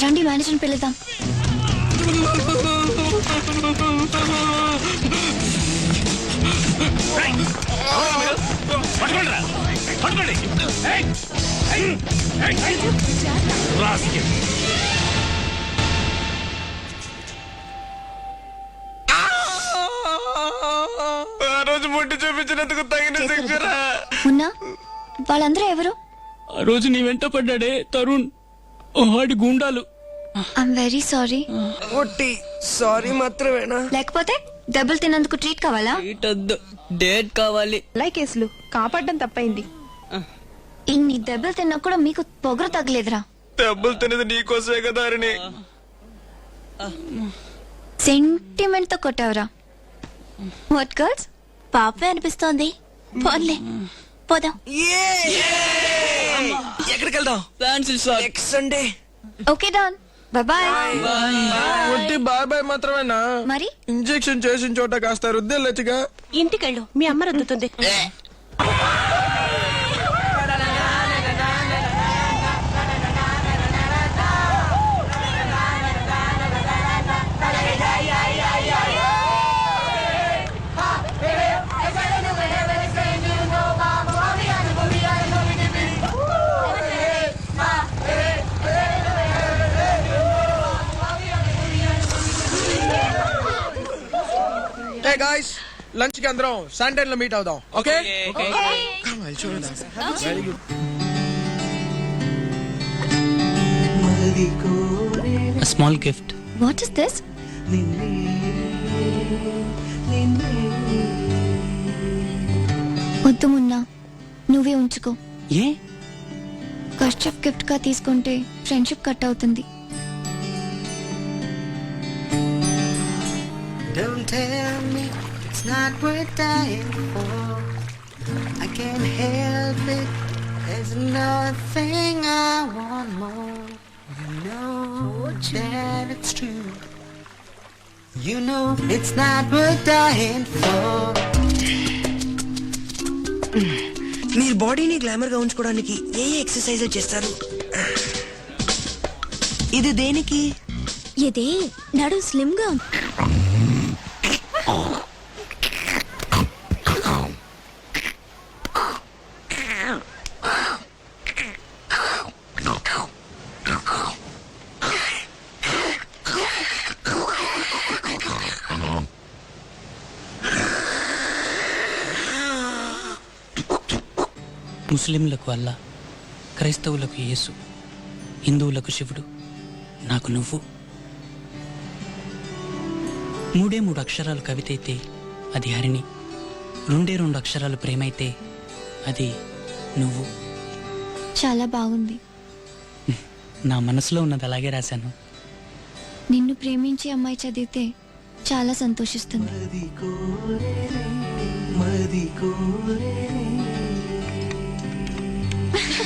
రండి మేనేజర్ని పిలుద్దాం రోజు ముట్టి చూపించినందుకు తగిన ఉన్నా వాళ్ళందరూ ఎవరు? ఆ రోజు నీ వెంట పడ్డాడే తరుణ్. వాడి గుండాలు. ఐఎమ్ వెరీ సారీ ముట్టి సారీ మాత్రమేనా? లేకపోతే దెబ్బలు తిన్నందుకు ట్రీట్ కావాలా? ఇటొద్దు డేట్ కావాలి. లై కేసులు. కాపాడడం తప్పైంది. ఇన్ని దెబ్బలు తిన్నా కూడా మీకు పొగరు తగ్గలేదురా. దెబ్బలు తినేది నీకోసమే కదా హరిణి సెంటిమెంట్తో కొట్టావురా. వాట్ గర్ల్స్ పాపే అనిపిస్తోంది. పోన్లే. పోదాం. ఎక్కడికి వెళ్దాం fancy shop next Sunday okay Don bye bye bye మాత్రమేనా? మరి? ఇంజెక్షన్ చేసిన చోట కాస్త రుద్దెళ్ళొచ్చుగా. ఇంటికెళ్ళు. మీ అమ్మ రుద్దుతుంది. గాయ్స్ లంచ్కి అందరం శాంటైన్లో మీట్ అవుదాం. Okay small gift what is this వద్దు మున్నా. నువ్వే ఉంచుకో. ఏ? కశ్యప్ గిఫ్ట్గా తీసుకుంటే ఫ్రెండ్షిప్ కట్ అవుతుంది. It's not worth dying for. I can't help it. There's nothing I want more. You know that it's true. You know it's not worth dying for. మీరు బాడీని గ్లామర్గా ఉంచుకోవడానికి ఏ ఏ ఎక్సర్సైజ్ చేస్తారు ఇది దేనికి ఇదే నడు స్లిమ్గా ఉంది. ముస్లింలకు అల్లా క్రైస్తవులకు యేసు హిందువులకు శివుడు నాకు నువ్వు. మూడే మూడు అక్షరాలు కవిత అయితే అది హరిణి రెండే రెండు అక్షరాలు ప్రేమైతే అది నువ్వు. చాలా బాగుంది. నా మనసులో ఉన్నది అలాగే రాశాను. నిన్ను ప్రేమించే అమ్మాయి చదివితే చాలా సంతోషిస్తుంది.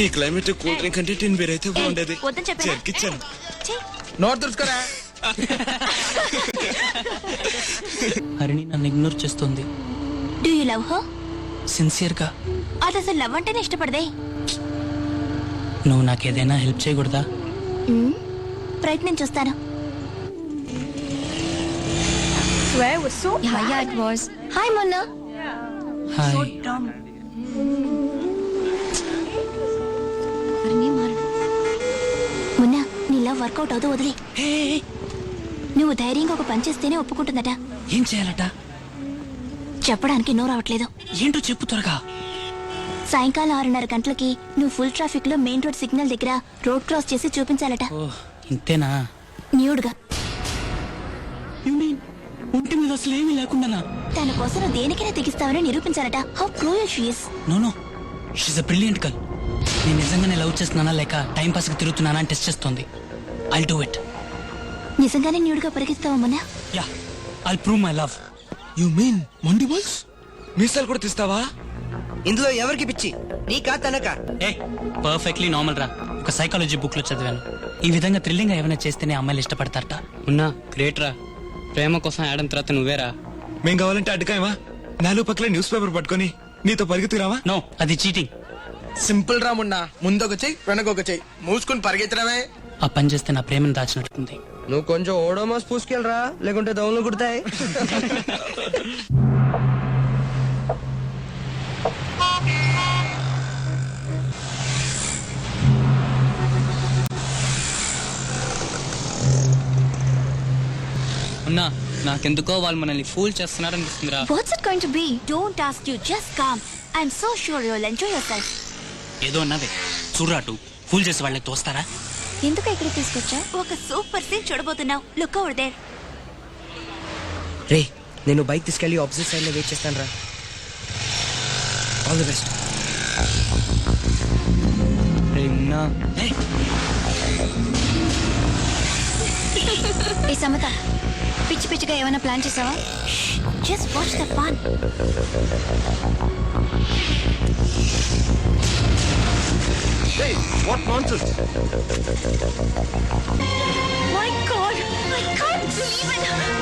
ఈ క్లైమేట్ కూల్ డ్రింక్ అంటే టిన్ బీర్ అయితే బాగుండేది. వద్దని చెప్పానా? చెక్కిచ్చాను ఛీ, నోరు తుడుచుకోరా? హరిణి నన్ను ఇగ్నోర్ చేస్తుంది. డూ యు లవ్ హర్ సిన్సియర్గా అది అసలు లవ్ అంటేనే ఇష్టపడదే. నువ్వు నాకేదైనా హెల్ప్ చేయకూడదా? ప్రయత్నం చూస్తాను Swear was so Yeah, yeah, it was. Hi, Mona. Hi Neela work out అవుతూ వదిలే. నువ్వు ధైర్యంగా ఒక పని చేస్తేనే ఒప్పుకుంటుందట. ఏం చేయాలట? చెప్పడానికి నో రావట్లేదు ఏంటో చెప్పు త్వరగా. సాయంకాలం ఆరున్నర గంటలకి నువ్వు ఫుల్ ట్రాఫిక్లో మెయిన్ రోడ్ సిగ్నల్ దగ్గర రోడ్ క్రాస్ చేసి చూపించాలట. ఇంతేనా? న్యూడ్గా. ఒంటి మీద అసలు ఏమీ లేకుండానా? తన కోసం నువ్వు దేనికైనా తెగిస్తావని నిరూపించాలట. How cruel she's no no she's a brilliant girl నేను నిజంగానే లవ్ చేస్తున్నానా లేక టైం పాస్కి తిరుగుతున్నానా అని టెస్ట్ చేస్తోంది. ఐ డూ ఇట్ నిజంగానే న్యూడ్గా పరిగెత్తావా మొన్న? Yeah I prove my love you mean మొండి బాల్స్ మీసాలు కూడా తీస్తావా? ఇందులో ఎవరికి పిచ్చి? నీకా తనకా? ఏ పర్ఫెక్ట్లీ నార్మల్ రా. ఒక సైకాలజీ బుక్లో చదివాను. ఈ విధంగా థ్రిల్లింగ్ ఏమైనా చేస్తేనే అమ్మాయిలు ఇష్టపడతారట. ఉన్నా గ్రేట్ రా. ప్రేమ కోసం ఆడడం తర్వాత నువ్వేరా? మేం కావాలంటే అడ్డుకాయమా? నాలుగు పక్కల న్యూస్ పేపర్ పట్టుకొని నీతో పరిగెత్తురావా నో అది చీటింగ్ సింపుల్ రామున్నా ముందొక చెయ్యి వెనకొక చెయ్యి. మూసుకుని పరిగెత్తడమే. ఆ పని చేస్తే నా ప్రేమను దాచినట్టుంది. నువ్వు కొంచెం ఓడోమాస్ పూసుకెళ్ళరా? లేకుంటే దౌన్లు కుడతాయి. ఉన్నా నాకెందుకో వాళ్ళు మనల్ని fool చేస్తున్నారనిపిస్తుందిరా. What's it going to be don't ask you just come I'm so sure you will enjoy yourself ఏదో అన్నవే. చూర్రాటు ఫూల్ చేసి వాళ్ళకి తోస్తారా? ఎందుకు ఇక్కడ తీసుకొచ్చా ఒక సూపర్ సీన్ చూడబోతున్నావు. లుక్ ఓవర్ దేర్ రే నేను బైక్ తీసుకెళ్ళి ఆపోజిట్ సైడ్లో వెయిట్ చేస్తాను రా ఆల్ ది బెస్ట్ ఏ సమత పిచ్చి పిచ్చిగా ఏమైనా ప్లాన్ చేసావా? Just watch the fun Hey, what nonsense! My God! I can't believe it!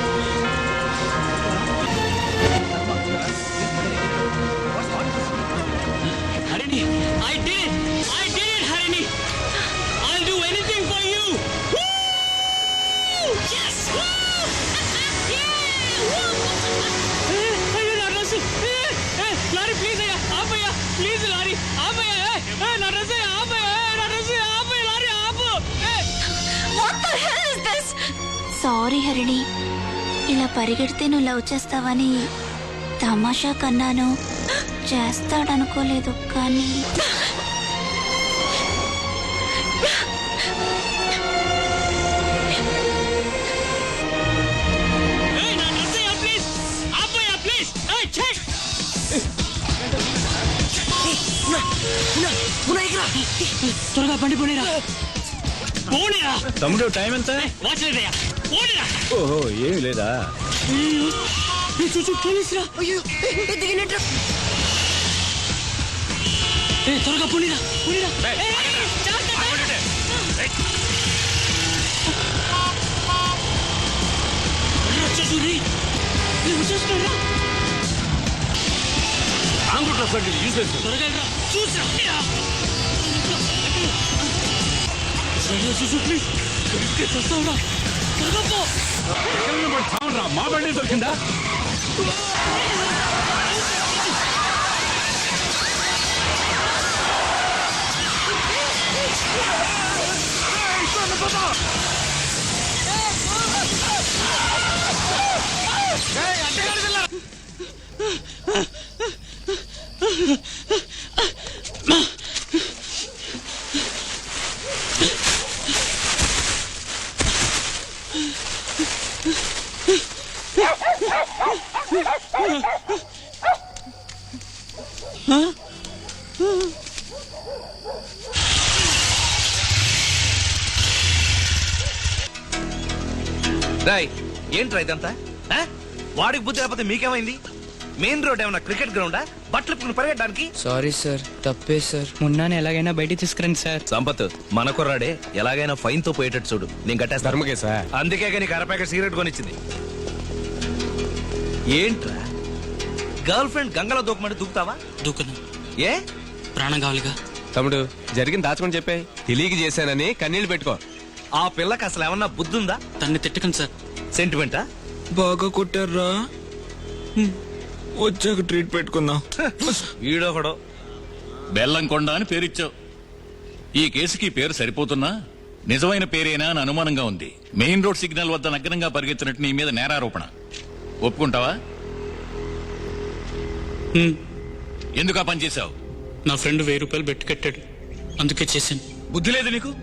Sorry Harini. ఇలా పరిగెడితే నువ్వు లవ్ చేస్తావని తమాషా కన్నాను. చేస్తాడనుకోలేదు కానీ. త్వరగా బండి పోనీరా. పోనీరా తమ్ముడు టైం ఎంత? వాచ్ లేదయ్యా పోనీరా ఓహో ఏమి లేదా? చూచు పోలీస్ రా అయ్యో దిగినట్టు. ఏ త్వరగా పోనీరా పోనీరా. ఏయ్, ఏయ్, జాగ్రత్త. రా, చూచు రే రే, వచ్చేస్తున్నాడు రా. ఆంధ్ర యూస్లెస్. త్వరగా చూసిరా చూసు ప్లీజ్ చూస్తావురా త్వరగా పో మా బండి దొరికిందా రాయ్ ఏంట్రా ఇదంతా? ఆ? వాడికి బుద్ధి లేకపోతే మీకేమైంది? మెయిన్ రోడ్ ఏమన్నా క్రికెట్ గ్రౌండా? బట్టలు ఇప్పుడు పరిగెట్టడానికి? సారీ సార్ తప్పే సార్. మున్నాని ఎలాగైనా బయటికి తీసుకురండి సార్. సంపత్ మన కుర్రాడే ఎలాగైనా ఫైన్తో పోయేటట్టు చూడు. నేను కట్టేస్తాను ధర్మకేశా? అందుకే కానీ కరపాక సిగరెట్ కొనిచ్చింది. ఏంట్రా? గర్ల్ ఫ్రెండ్ గంగలో దూకమంటే దూకుతావా? దూకును. ఏ? ప్రాణం కావాలిగా. తమ్ముడు జరిగింది దాచుకొని చెప్పాయి తెలియక చేశానని కన్నీళ్ళు పెట్టుకో. ఆ పిల్లకి అసలు ఏమన్నా బుద్ధి ఉందా తన్ని తిట్టకండి సార్. సెంటిమెంటా బాగా కొట్టారా వచ్చాక ట్రీట్ పెట్టుకుందాం. ఈడొకడు. బెల్లంకొండ అని పేరిచ్చావు. ఈ కేసుకి పేరు సరిపోతున్నా? నిజమైన పేరేనా అని అనుమానంగా ఉంది. మెయిన్ రోడ్ సిగ్నల్ వద్ద నగ్నంగా పరిగెత్తినట్టు నీ మీద నేరారోపణ. ఒప్పుకుంటావా. ఎందుకు ఆ పని చేశావు? నా ఫ్రెండ్ వెయ్యి రూపాయలు బెట్టు కట్టాడు. అందుకే చేశాను. బుద్ధి లేదు నీకు?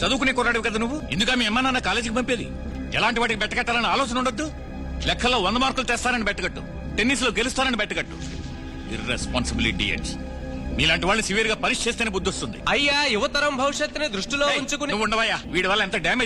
చదువుకునే కుర్రాడు కదా నువ్వు? ఎందుకా మీ అమ్మ నాన్న కాలేజీకి పంపేది. ఎలాంటి వాటికి బెట్టకట్టాలని ఆలోచన ఉండొద్దు. లెక్కల్లో వంద మార్కులు తెస్తానని బెట్టకట్టు టెన్నిస్లో గెలుస్తానని బెట్టకట్టు ఇర్రెస్పాన్సిబిలిటీ మీలాంటి వాళ్ళని సివియర్గా పనిష్ చేస్తేనే బుద్ధి వస్తుంది అయ్యా యువతరం భవిష్యత్తుని దృష్టిలో ఉంచుకుని ఉండవయ్యా. వీడి వల్ల ఎంత డ్యామేజ్